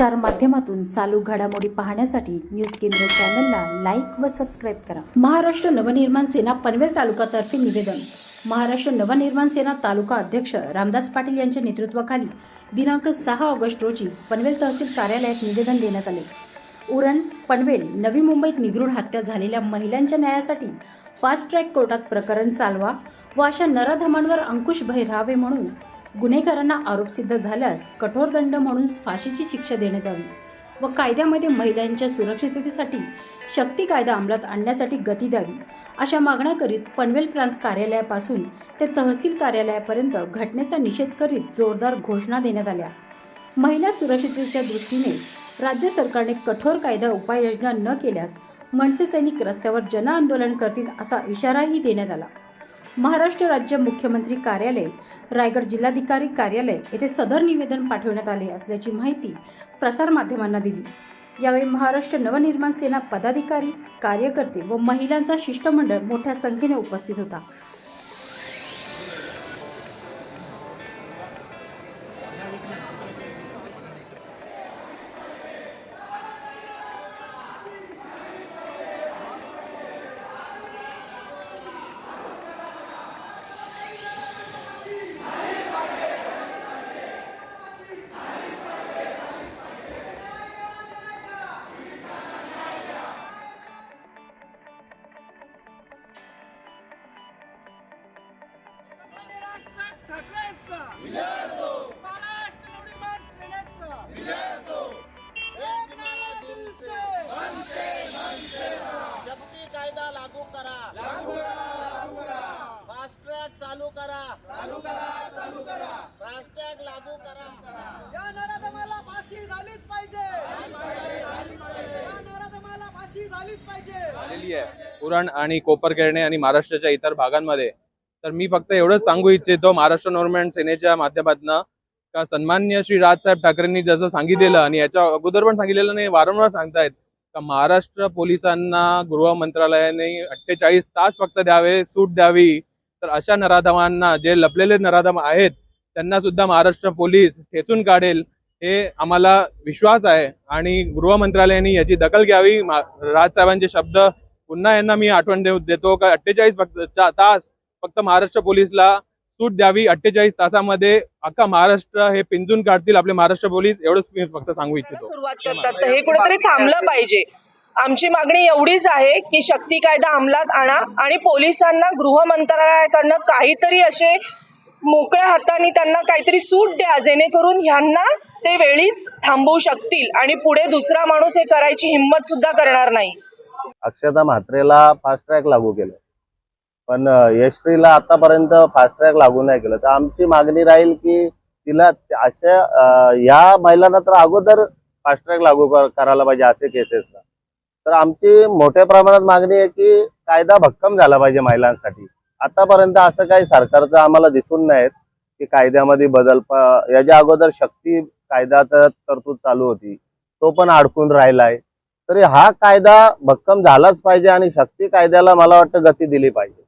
प्रसार माध्यमातून चालू घडामोडी पाहण्यासाठी न्यूज केंद्र चॅनलला लाईक व सबस्क्राईब करा. महाराष्ट्र नवनिर्माण सेना पनवेल तालुकातर्फे निवेदन. महाराष्ट्र नवनिर्माण सेना तालुका अध्यक्ष रामदास पाटील यांच्या नेतृत्वाखाली दिनांक सहा ऑगस्ट रोजी पनवेल तहसील कार्यालयात निवेदन देण्यात आले. उरण पनवेल नवी मुंबईत निगरूण हत्या झालेल्या महिलांच्या न्यायासाठी फास्ट ट्रॅक कोर्टात प्रकरण चालवा व अशा नराधमांवर अंकुश भय राहावे म्हणून गुन्हेगारांना आरोप सिद्ध झाल्यास कठोर दंड म्हणून फाशीची शिक्षा देण्यात यावी व कायद्यामध्ये महिलांच्या सुरक्षिततेसाठी शक्ती कायदा अंमलात आणण्यासाठी गती द्यावी. अशा मागण्या करीत पनवेल प्रांत कार्यालयापासून ते तहसील कार्यालयापर्यंत घटनेचा निषेध करीत जोरदार घोषणा देण्यात आल्या. महिला सुरक्षिततेच्या दृष्टीने राज्य सरकारने कठोर कायदा उपाययोजना न केल्यास मनसे सैनिक रस्त्यावर जनआंदोलन करतील असा इशाराही देण्यात आला. महाराष्ट्र राज्य मुख्यमंत्री कार्यालय रायगड जिल्हाधिकारी कार्यालय येथे सदर निवेदन पाठवण्यात आले असल्याची माहिती प्रसारमाध्यमांना दिली. यावेळी महाराष्ट्र नवनिर्माण सेना पदाधिकारी कार्यकर्ते व महिलांचा शिष्टमंडळ मोठ्या संख्येने उपस्थित होता. ठाकरेंचा. महाराष्ट्र नवनिर्माण सेनेचा. एक नारा दिल से शक्ती कायदा लागू करा. फास्ट ट्रॅक चालू करा. फास्ट ट्रॅक लागू करा. या नराधमाला फाशी झालीच पाहिजे. या नराधमाला फाशी झालीच पाहिजे. झालेली आहे. उरण आणि कोपरखेरणे आणि महाराष्ट्राच्या इतर भागांमध्ये तर मी फक्त एवढंच सांगू इच्छितो महाराष्ट्र नॉर्मेंट सेनेच्या माध्यमातून का सन्मान्य श्री राजसाहेब ठाकरेंनी जसं सांगितलेलं आणि याच्या अगोदर पण सांगितलेलं नाही वारंवार सांगतायत का महाराष्ट्र पोलिसांना गृह मंत्रालयाने अठ्ठेचाळीस तास फक्त द्यावे सूट द्यावी. तर अशा नराधमांना जे लपलेले नराधम आहेत त्यांना सुद्धा महाराष्ट्र पोलीस ठेचून काढेल हे आम्हाला विश्वास आहे. आणि गृह मंत्रालयाने याची दखल घ्यावी. राजसाहेबांचे शब्द पुन्हा यांना मी आठवण देऊ देतो का अठ्ठेचाळीस फक्त तास फक्त महाराष्ट्र पोलीसला सूट द्यावी अठ्ठेचाळीस तासामध्ये अख्खा महाराष्ट्र हे पिंजून काढतील आपले महाराष्ट्र पोलीस एवढंच मी फक्त सांगू इच्छितो. सुरुवात करतात तर हे कुठेतरी थांबलं पाहिजे. आमची मागणी एवढीच आहे की शक्ती कायदा अंमलात आणा आणि पोलिसांना गृह मंत्रालयाकडनं काहीतरी असे मोकळ्या हाताने त्यांना काहीतरी सूट द्या जेणेकरून ह्यांना ते वेळीच थांबवू शकतील आणि पुढे दुसरा माणूस हे करायची हिंमत सुद्धा करणार नाही. अक्षता म्हात्रेला फास्ट ट्रॅक लागू केलं. पण अं, यशश्रीला आतापर्यंत फास्ट ट्रॅक लागू नाही केलं. तर आमची मागणी राहील की तिला अशा या महिलांना तर अगोदर फास्ट ट्रॅक लागू करायला पाहिजे असे केसेसला तर आमची मोठ्या प्रमाणात मागणी आहे की कायदा भक्कम झाला पाहिजे महिलांसाठी. आतापर्यंत असं काही सरकारचं आम्हाला दिसून नाहीत की कायद्यामध्ये बदल याच्या अगोदर शक्ती कायदा तर तरतूद चालू होती. तो पण अडकून राहिलाय. तरी हा कायदा भक्कम झालाच पाहिजे आणि शक्ती कायद्याला मला वाटतं गती दिली पाहिजे.